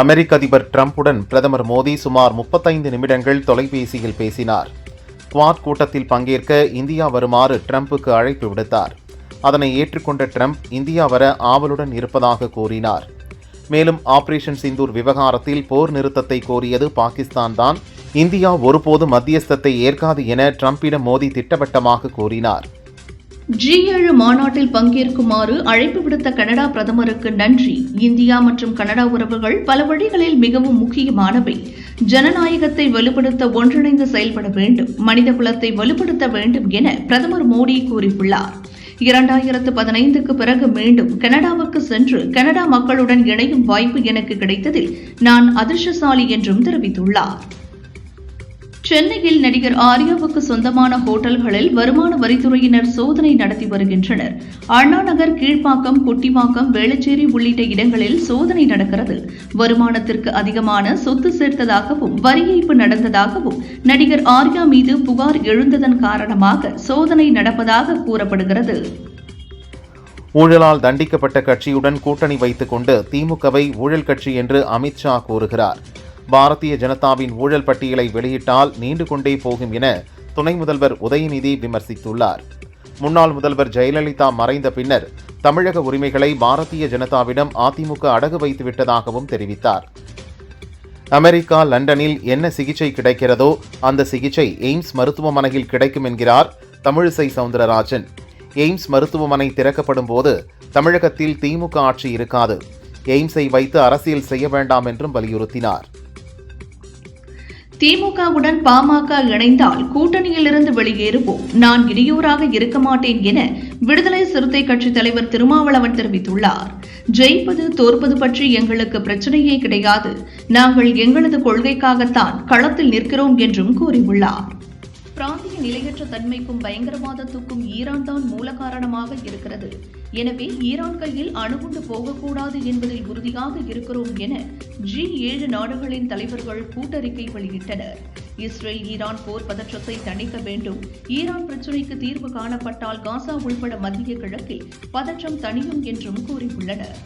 அமெரிக்க அதிபர் டிரம்புடன் பிரதமர் மோடி சுமார் முப்பத்தைந்து நிமிடங்கள் தொலைபேசியில் பேசினார். குவாட் கூட்டத்தில் பங்கேற்க இந்தியா வருமாறு ட்ரம்புக்கு அழைப்பு விடுத்தார். அதனை ஏற்றுக்கொண்ட ட்ரம்ப் இந்தியா வர ஆவலுடன் இருப்பதாக கூறினார். மேலும் ஆபரேஷன் சிந்தூர் விவகாரத்தில் போர் நிறுத்தத்தை கோரியது பாகிஸ்தான் தான். இந்தியா ஒருபோதும் மத்தியஸ்தத்தை ஏற்காது என ட்ரம்பிடம் மோடி திட்டவட்டமாக கூறினார். ஜி ஏழு மாநாட்டில் பங்கேற்குமாறு அழைப்பு விடுத்த கனடா பிரதமருக்கு நன்றி. இந்தியா மற்றும் கனடா உறவுகள் பல வழிகளில் மிகவும் முக்கியமானவை. ஜனநாயகத்தை வலுப்படுத்த ஒன்றிணைந்து செயல்பட வேண்டும். மனித குலத்தை வலுப்படுத்த வேண்டும் என பிரதமர் மோடி கூறியுள்ளார். இரண்டாயிரத்து பதினைந்துக்கு பிறகு மீண்டும் கனடாவுக்கு சென்று கனடா மக்களுடன் இணையும் வாய்ப்பு எனக்கு கிடைத்ததில் நான் அதிர்ஷ்டசாலி என்றும் தெரிவித்துள்ளார். சென்னையில் நடிகர் ஆர்யாவுக்கு சொந்தமான ஹோட்டல்களில் வருமான வரித்துறையினர் சோதனை நடத்தி வருகின்றனர். அண்ணாநகர் கீழ்ப்பாக்கம் குட்டிவாக்கம் வேளச்சேரி உள்ளிட்ட இடங்களில் சோதனை நடக்கிறது. வருமானத்திற்கு அதிகமான சொத்து சேர்த்ததாகவும் வரி ஏய்ப்பு நடந்ததாகவும் நடிகர் ஆர்யா மீது புகார் எழுந்ததன் காரணமாக சோதனை நடப்பதாக கூறப்படுகிறது. ஊழலால் தண்டிக்கப்பட்ட கட்சியுடன் கூட்டணி வைத்துக் கொண்டு திமுகவை ஊழல் கட்சி என்று அமித்ஷா கூறுகிறார். பாரதிய ஜனதாவின் ஊழல் பட்டியலை வெளியிட்டால் நீண்டு கொண்டே போகும் என துணை முதல்வர் உதயநிதி விமர்சித்துள்ளார். முன்னாள் முதல்வர் ஜெயலலிதா மறைந்த பின்னர் தமிழக உரிமைகளை பாரதிய ஜனதாவிடம் அதிமுக அடகு வைத்து விட்டதாகவும் தெரிவித்தார். அமெரிக்கா லண்டனில் என்ன சிகிச்சை கிடைக்கிறதோ அந்த சிகிச்சை எய்ம்ஸ் மருத்துவமனையில் கிடைக்கும் என்கிறார் தமிழிசை சவுந்தரராஜன். எய்ம்ஸ் மருத்துவமனை திறக்கப்படும் போது தமிழகத்தில் திமுக ஆட்சி இருக்காது. எய்ம்ஸை வைத்து அரசியல் செய்ய வேண்டாம் என்றும் வலியுறுத்தினார். திமுகவுடன் பாமக இணைந்தால் கூட்டணியிலிருந்து வெளியேறுவோம். நான் இடையூறாக இருக்க மாட்டேன் என விடுதலை சிறுத்தை கட்சித் தலைவர் திருமாவளவன் தெரிவித்துள்ளார். ஜெயிப்பது தோற்பது பற்றி எங்களுக்கு பிரச்சனையே கிடையாது. நாங்கள் எங்களது கொள்கைக்காகத்தான் களத்தில் நிற்கிறோம் என்றும் கூறியுள்ளார். பிராந்திய நிலையற்ற தன்மைக்கும் பயங்கரவாதத்துக்கும் ஈரான் தான் மூல காரணமாக இருக்கிறது. எனவே ஈரான் கையில் அணுகுண்டு போகக்கூடாது என்பதில் உறுதியாக இருக்கிறோம் என ஜி ஏழு நாடுகளின் தலைவர்கள் கூட்டறிக்கை வெளியிட்டனர். இஸ்ரேல் ஈரான் போர் பதற்றத்தை தணிக்க வேண்டும். ஈரான் பிரச்சினைக்கு தீர்வு காணப்பட்டால் காசா உள்பட மத்திய கிழக்கில் பதற்றம் தணியும் என்றும் கூறியுள்ளனர்.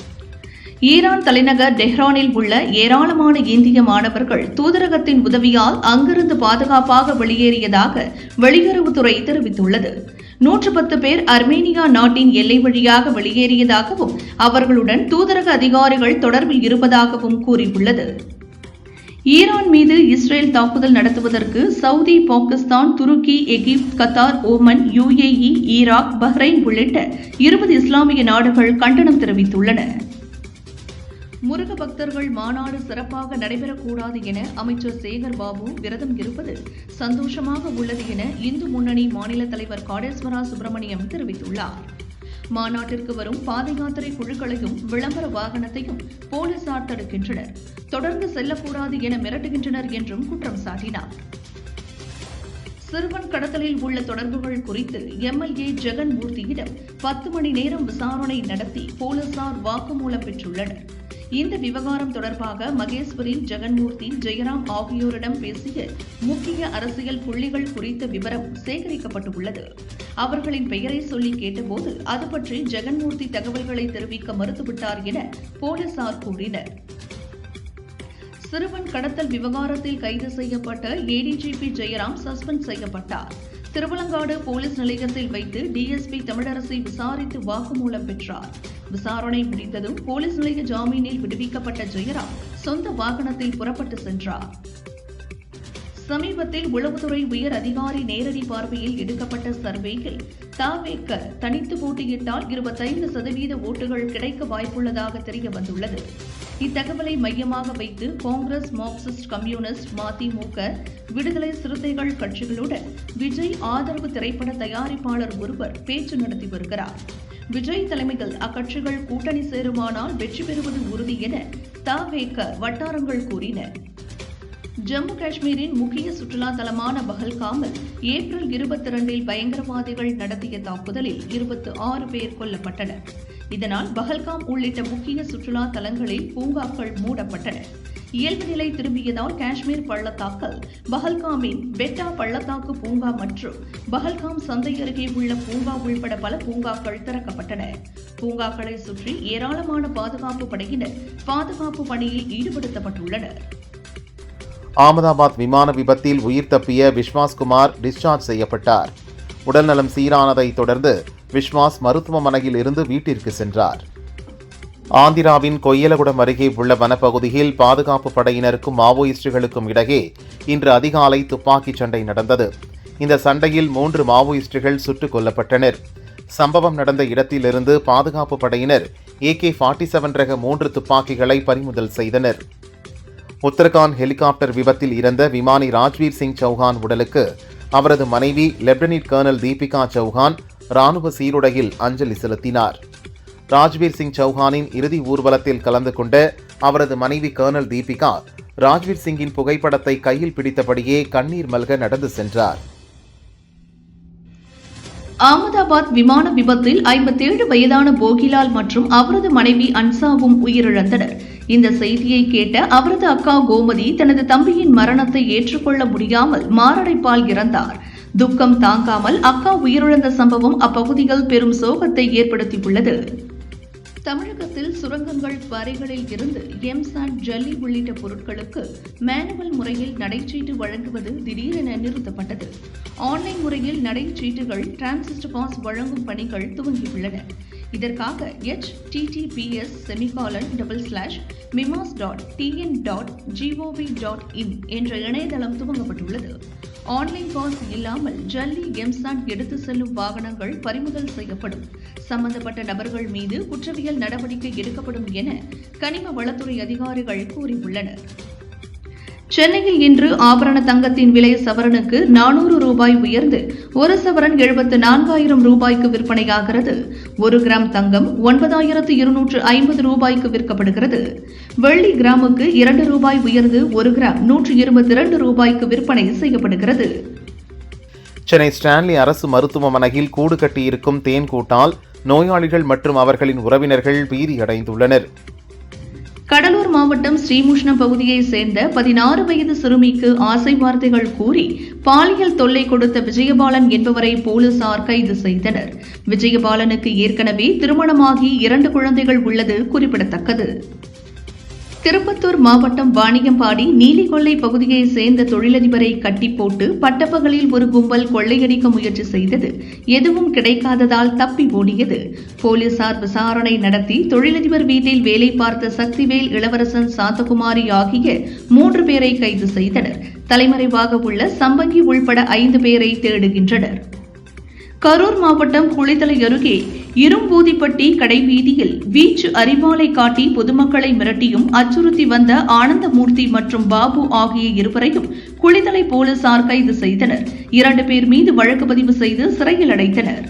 ஈரான் தலைநகர் டெஹ்ரானில் உள்ள ஏராளமான இந்திய மாணவர்கள் தூதரகத்தின் உதவியால் அங்கிருந்து பாதுகாப்பாக வெளியேறியதாக வெளியுறவுத்துறை தெரிவித்துள்ளது. நூற்று பத்து பேர் அர்மேனியா நாட்டின் எல்லை வழியாக வெளியேறியதாகவும் அவர்களுடன் தூதரக அதிகாரிகள் தொடர்பில் இருப்பதாகவும் கூறியுள்ளது. ஈரான் மீது இஸ்ரேல் தாக்குதல் நடத்துவதற்கு Saudi Pakistan Turkey Egypt Qatar Oman UAE Iraq Bahrain உள்ளிட்ட இருபது இஸ்லாமிய நாடுகள் கண்டனம் தெரிவித்துள்ளன. முருக பக்தர்கள் மாநாடு சிறப்பாக நடைபெறக்கூடாது என அமைச்சர் சேகர் பாபு விரதம் இருப்பது சந்தோஷமாக உள்ளது என இந்து முன்னணி மாநில தலைவர் காடேஸ்வரா சுப்பிரமணியம் தெரிவித்துள்ளார். மாநாட்டிற்கு வரும் பாத யாத்திரை குழுக்களையும் விளம்பர வாகனத்தையும் போலீசார் தடுக்கின்றனர். தொடர்ந்து செல்லக்கூடாது என மிரட்டுகின்றனர் என்றும் குற்றம் சாட்டினார். சிறுவன் கடத்தலில் உள்ள தொடர்புகள் குறித்து எம்எல்ஏ ஜெகன் மூர்த்தியிடம் பத்து மணி நேரம் விசாரணை நடத்தி போலீசார் வாக்குமூலம் பெற்றுள்ளனர். இந்த விவகாரம் தொடர்பாக மகேஸ்வரின் ஜெகன்மூர்த்தி ஜெயராம் ஆகியோரிடம் பேசிய முக்கிய அரசியல் புள்ளிகள் குறித்த விவரம் சேகரிக்கப்பட்டுள்ளது. அவர்களின் பெயரை சொல்லி கேட்டபோது அது பற்றி ஜெகன்மூர்த்தி தகவல்களை தெரிவிக்க மறுத்துவிட்டார் என போலீசார் கூறினர். சிறுவன் கடத்தல் விவகாரத்தில் கைது செய்யப்பட்ட ஏடிஜிபி ஜெயராம் சஸ்பெண்ட் செய்யப்பட்டார். திருவலங்காடு போலீஸ் நிலையத்தில் வைத்து டிஎஸ்பி தமிழரசை விசாரித்து வாக்குமூலம் பெற்றார். விசாரணை முடிந்ததும் போலீஸ் நிலைய ஜாமீனில் விடுவிக்கப்பட்ட ஜெயராம் சொந்த வாகனத்தில் புறப்பட்டு சென்றார். சமீபத்தில் உளவுத்துறை உயர் அதிகாரி நேரடி பார்வையில் எடுக்கப்பட்ட சர்வேயில் தாவேக்க தனித்து போட்டியிட்டால் இருபத்தைந்து சதவீத ஓட்டுகள் கிடைக்க வாய்ப்புள்ளதாக தெரிய வந்துள்ளது. இத்தகவலை மையமாக வைத்து காங்கிரஸ் மார்க்சிஸ்ட் கம்யூனிஸ்ட் மதிமுக விடுதலை சிறுத்தைகள் கட்சிகளுடன் விஜய் ஆதரவு திரைப்பட தயாரிப்பாளர் ஒருவர் பேச்சு நடத்தி வருகிறார். விஜய் தலைமையில் அக்கட்சிகள் கூட்டணி சேருமானால் வெற்றி பெறுவது உறுதி என தவேக வட்டாரங்கள் கூறின. ஜம்மு காஷ்மீரின் முக்கிய சுற்றுலா தலமான பஹல்காமில் ஏப்ரல் இருபத்தி இரண்டில் பயங்கரவாதிகள் நடத்திய தாக்குதலில் இருபத்தி ஆறு பேர் கொல்லப்பட்டனர். இதனால் பஹல்காம் உள்ளிட்ட முக்கிய சுற்றுலா தலங்களில் பூங்காக்கள் மூடப்பட்டன. இயல்பு நிலை திரும்பியதால் காஷ்மீர் பள்ளத்தாக்கல் பஹல்காமின் பெட்டா பள்ளத்தாக்கு பூங்கா மற்றும் பஹல்காம் சந்தை அருகே உள்ள பூங்கா உள்பட பல பூங்காக்கள் திறக்கப்பட்டன. பூங்காக்களை சுற்றி ஏராளமான பாதுகாப்பு படையினர் பாதுகாப்பு பணியில் ஈடுபடுத்தப்பட்டுள்ளனர். அகமதாபாத் விமான விபத்தில் உயிர் தப்பிய விஸ்வாஸ்குமார் டிஸ்சார்ஜ் செய்யப்பட்டார். உடல்நலம் சீரானதைத் தொடர்ந்து விஸ்வாஸ் மருத்துவமனையில் இருந்து வீட்டிற்கு சென்றார். ஆந்திராவின் கொய்யலகுடம் அருகே உள்ள வனப்பகுதியில் பாதுகாப்பு படையினருக்கும் மாவோயிஸ்டுகளுக்கும் இடையே இன்று அதிகாலை துப்பாக்கிச் சண்டை நடந்தது. இந்த சண்டையில் மூன்று மாவோயிஸ்டுகள் சுட்டுக் கொல்லப்பட்டனர். சம்பவம் நடந்த இடத்திலிருந்து பாதுகாப்பு படையினர் ஏகே ஃபார்ட்டி செவன் ரக மூன்று துப்பாக்கிகளை பறிமுதல் செய்தனர். உத்தரகாண்ட் ஹெலிகாப்டர் விபத்தில் இறந்த விமானி ராஜ்வீர் சிங் சௌஹான் உடலுக்கு அவரது மனைவி லெப்டினன்ட் கர்னல் தீபிகா சௌஹான் ராணுவ சீருடையில் அஞ்சலி செலுத்தினார். ராஜ்வீர் சிங் சௌஹானின் இறுதி ஊர்வலத்தில் கலந்து கொண்ட அவரது மனைவி கர்னல் தீபிகா ராஜ்வீர் சிங்கின் புகைப்படத்தை கையில் பிடித்தபடியே கண்ணீர் மல்க நடந்து சென்றார். அகமதாபாத் விமான விபத்தில் ஐம்பத்தேழு வயதான போகிலால் மற்றும் அவரது மனைவி அன்சாவும் உயிரிழந்தனர். இந்த செய்தியை கேட்ட அவரது அக்கா கோமதி தனது தம்பியின் மரணத்தை ஏற்றுக்கொள்ள முடியாமல் மாரடைப்பால் இறந்தார். துக்கம் தாங்காமல் அக்கா உயிரிழந்த சம்பவம் அப்பகுதியில் பெரும் சோகத்தை ஏற்படுத்தியுள்ளது. தமிழகத்தில் சுரங்கங்கள் வரைகளில் இருந்து எம்சாண்ட் ஜல்லி உள்ளிட்ட பொருட்களுக்கு மேனுவல் முறையில் நடைச்சீட்டு வழங்குவது திடீரென நிறுத்தப்பட்டது. ஆன்லைன் முறையில் நடைச்சீட்டுகள் டிரான்சிஸ்டர் பாஸ் வழங்கும் பணிகள் துவங்கியுள்ளன. இதற்காக HTTPS semicolon double slash mimas dot TN dot GOV dot in என்ற இணையதளம் துவங்கப்பட்டுள்ளது. ஆன்லைன் பாஸ் இல்லாமல் ஜல்லி எம்சாண்ட் எடுத்து செல்லும் வாகனங்கள் பறிமுதல் செய்யப்படும். சம்பந்தப்பட்ட நபர்கள் மீது குற்றவியல் நடவடிக்கை எடுக்கப்படும் என கனிம வளத்துறை அதிகாரிகள் கூறியுள்ளனர். சென்னையில் இன்று ஆபரண தங்கத்தின் விலை சவரனுக்கு நானூறு ரூபாய் உயர்ந்து ஒரு சவரன் எழுபத்து நான்காயிரம் ரூபாய்க்கு விற்பனையாகிறது. ஒரு கிராம் தங்கம் ஒன்பதாயிரத்து இருநூற்று ஐம்பது ரூபாய்க்கு விற்கப்படுகிறது. வெள்ளி கிராமுக்கு இரண்டு ரூபாய் உயர்ந்து ஒரு கிராம் நூற்று இருபத்தி இரண்டு ரூபாய்க்கு விற்பனை செய்யப்படுகிறது. சென்னை ஸ்டான்லி அரசு மருத்துவமனையில் கூடு கட்டியிருக்கும் தேன் கூட்டால் நோயாளிகள் மற்றும் அவர்களின் உறவினர்கள் பீதியடைந்துள்ளனர். கடலூர் மாவட்டம் ஸ்ரீமுஷ்ணம் பகுதியைச் சேர்ந்த பதினாறு வயது சிறுமிக்கு ஆசை வார்த்தைகள் கூறி பாலியல் தொல்லை கொடுத்த விஜயபாலன் என்பவரை போலீசார் கைது செய்தனர். விஜயபாலனுக்கு ஏற்கனவே திருமணமாகி இரண்டு குழந்தைகள் உள்ளது குறிப்பிடத்தக்கது. திருப்பத்தூர் மாவட்டம் வாணியம்பாடி நீலிகொள்ளை பகுதியைச் சேர்ந்த தொழிலதிபரை கட்டி போட்டு பட்டப்பகலில் ஒரு கும்பல் கொள்ளையடிக்க முயற்சி செய்தது. எதுவும் கிடைக்காததால் தப்பி ஓடியது. போலீசார் விசாரணை நடத்தி தொழிலதிபர் வீட்டில் வேலை பார்த்த சக்திவேல் இளவரசன் சாந்தகுமாரி ஆகிய மூன்று பேரை கைது செய்தனர். தலைமறைவாக உள்ள சம்பங்கி உள்பட ஐந்து பேரை தேடுகின்றனர். கரூர் மாவட்டம் குளித்தலை அருகே இரும்பூதிப்பட்டி கடைவீதியில் வீச்சு அறிவாலை காட்டி பொதுமக்களை மிரட்டியும் அச்சுறுத்தி வந்த ஆனந்தமூர்த்தி மற்றும் பாபு ஆகிய இருவரையும் குளித்தலை போலீசார் கைது செய்தனர். இரண்டு பேர் மீது வழக்கு பதிவு செய்து சிறையில் அடைத்தனர்.